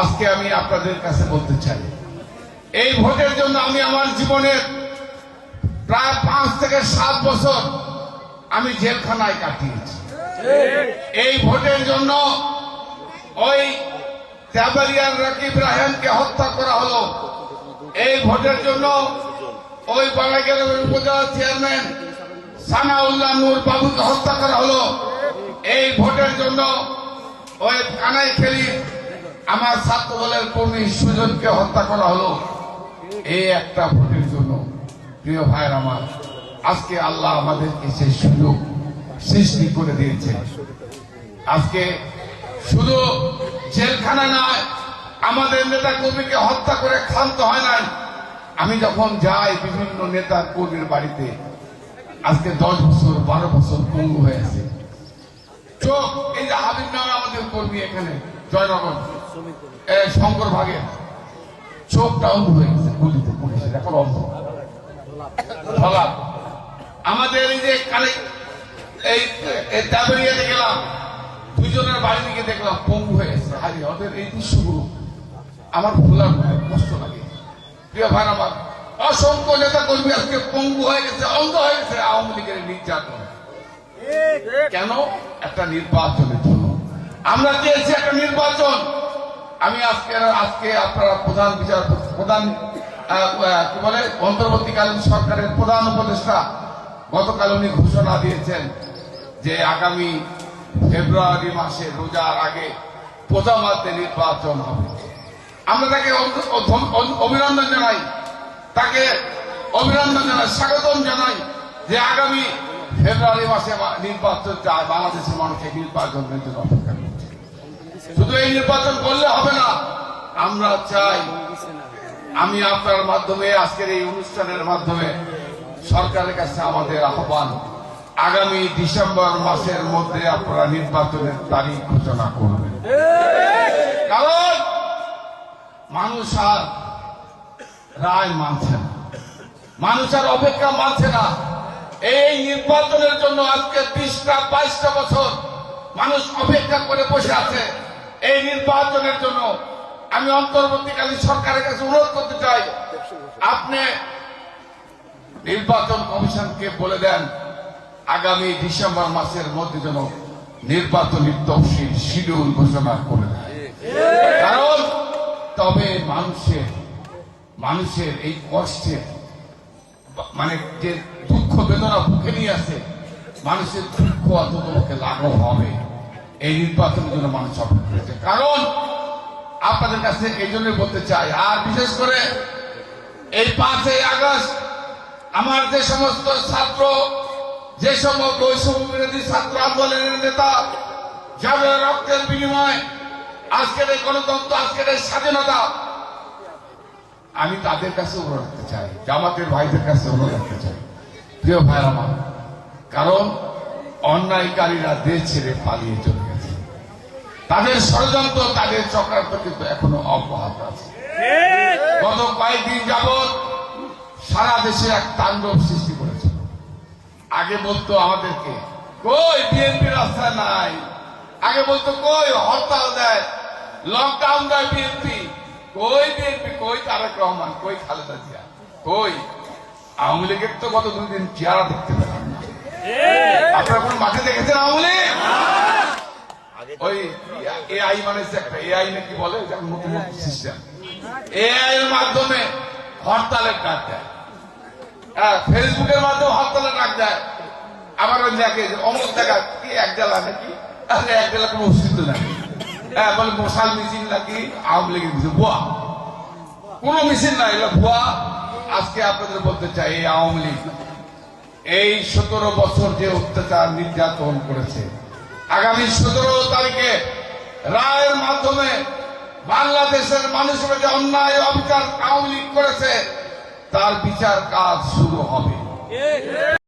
আজকে আমি আপনাদের কাছে বলতে চাই। এই ভোটের জন্য আমি আমার জীবনের প্রায় পাঁচ থেকে সাত বছর আমি জেলখানায় কাটিয়েছি। এই ভোটের জন্য ওই তেবারিয়ার রাকিব রাহেনকে হত্যা করা হলো। এই ভোটের জন্য ওই বালাইগ্রামের উপজেলা চেয়ারম্যান সানাউল্লাহ নূর বাবুকে হত্যা করা হলো। এই ভোটের জন্য ওই কানাই খেলি আমার ছাত্র দলের কর্মী সুজনকে হত্যা করা হলো। এই একটা ভোটের জন্য। প্রিয় ভাইয়ের আমার, আজকে আল্লাহ আমাদেরকে সেই সুযোগ সৃষ্টি করে দিয়েছে। আজকে শুধু জেলখানা নয়, আমাদের নেতা কর্মীকে হত্যা করে ক্ষান্ত হয় নাই। আমি যখন যাই বিভিন্ন নেতা কর্মীর বাড়িতে, আজকে দশ বছর, বারো বছর পঙ্গু হয়ে আছে। চোখ, এই যে হাবিব নামে আমাদের কর্মী এখানে, জয়নগর। শঙ্কর ভাগের চোখটা অন্ধ হয়ে গেছে গুলিতে পুলিশের এখন অন্ধ। ধলা আমাদের এই যে কালে এই এই দাবরিয়াতে গেলাম দুজনের বাড়ি থেকে দেখলাম পঙ্গু হয়ে গেছে। হারি ওদের এই দৃশ্যগুলো আমার ভোলার কষ্ট লাগে। প্রিয় ভাই আমার অসংখ্য নেতা কর্মী আজকে পঙ্গু হয়ে গেছে অন্ধ হয়ে গেছে আওয়ামী লীগের নির্যাতন। কেন? একটা নির্বাচনের জন্য। আমরা চেয়েছি একটা নির্বাচন। আমি আজকে আজকে আপনারা প্রধান বিচার প্রধান কি বলে, অন্তর্বর্তীকালীন সরকারের প্রধান উপদেষ্টা গতকাল উনি ঘোষণা দিয়েছেন যে আগামী ফেব্রুয়ারি মাসে রোজার আগে প্রথমার্ধে নির্বাচন হবে। আমরা তাকে অভ- অভ- অভ- অভিনন্দন জানাই। তাকে অভিনন্দন জানাই, স্বাগতম জানাই যে আগামী ফেব্রুয়ারি মাসে নির্বাচন চায় বাংলাদেশের মানুষের অপেক্ষা করছে শুধু এই নির্বাচন করলে হবে না, আমরা চাই আমি আপনার মাধ্যমে, আজকের এই অনুষ্ঠানের মাধ্যমে সরকারের কাছে আমাদের আহ্বান, আগামী ডিসেম্বর মাসের মধ্যে আপনারা নির্বাচনের তারিখ ঘোষণা করবেন। কারণ মানুষ আর রায় মানছে না। মানুষ আর অপেক্ষা মানছে না। এই নির্বাচনের জন্য আজকে বিশটা, বাইশটা বছর মানুষ অপেক্ষা করে বসে আছে। এই নির্বাচনের জন্য আমি অন্তর্বর্তীকালীন সরকারের কাছে অনুরোধ করতে চাই। আপনি নির্বাচন কমিশনকে বলে দেন, আগামী ডিসেম্বর মাসের মধ্যে যেন নির্বাচনী তফসিল, শিডিউল ঘোষণা করে দেয়। কারণ তবে মানুষের মানুষের এই কষ্টের মানে যে দুঃখ বেদনা বুকে নিয়ে আছে মানুষের দুঃখ অন্ততপক্ষে লাঘব হবে। এই নির্বাচনের জন্য মানুষ অপেক্ষা করেছে। কারণ আপনাদের কাছে এই জন্য বলতে চাই, আর বিশেষ করে এই পাঁচই আগস্ট আমার যে সমস্ত ছাত্র, যে সমস্ত বৈষম্য বিরোধী ছাত্র আন্দোলনের নেতা, যাদের রক্তের বিনিময় আজকের এই গণতন্ত্র, আজকের এই স্বাধীনতা, আমি তাদের কাছে অনুরোধ রাখতে চাই, জামাতের ভাইদের কাছে অনুরোধ রাখতে চাই। প্রিয় ভাই আমার, কারণ অন্যায়কারীরা দেশ ছেড়ে পালিয়ে চলে তাদের ষড়যন্ত্র তাদের চক্রান্ত কিন্তু এখনও অব্যাহত আছে। গত কয়েকদিন যাবৎ সারা দেশে এক তাণ্ডব সৃষ্টি করেছে। আগে বলতো আমাদেরকে কই বিএনপি রাস্তায় নাই? আগে বলতো কই হরতাল দেয় লকডাউন দেয় বিএনপি। কই বিএনপি কই তারেক রহমান কই খালেদা জিয়া? কই আওয়ামী লীগের তো গত দুই দিন চেহারা দেখতে পেলাম না। আপনারা কোন মাঠে দেখেছেন আওয়ামী লীগ? ওই এআই মানে একটা এআই নাকি বলে? নতুন সিস্টেম এআই এর মাধ্যমে হরতালের ডাক দেয়। হ্যাঁ, ফেসবুকের মাধ্যমে হরতালের ডাক দেয়। ওই দেখে অমুক জায়গা কি এক জেলা নাকি? এক জেলা কোনো অস্তিত্ব নাই। হ্যাঁ বলে মশাল মিছিল নাকি? আওয়ামী লীগের মিছিল ভুয়া। কোন মিছিল নাই এগুলো ভুয়া। আজকে আপনাদের বলতে চাই এই আওয়ামী লীগ এই সতেরো বছর যে অত্যাচার নির্যাতন করেছে আগামী সতেরো তারিখে রায়ের মাধ্যমে বাংলাদেশের মানুষের যে অন্যায় অবিচার আওয়ামী করেছে, তার বিচার কাজ শুরু হবে।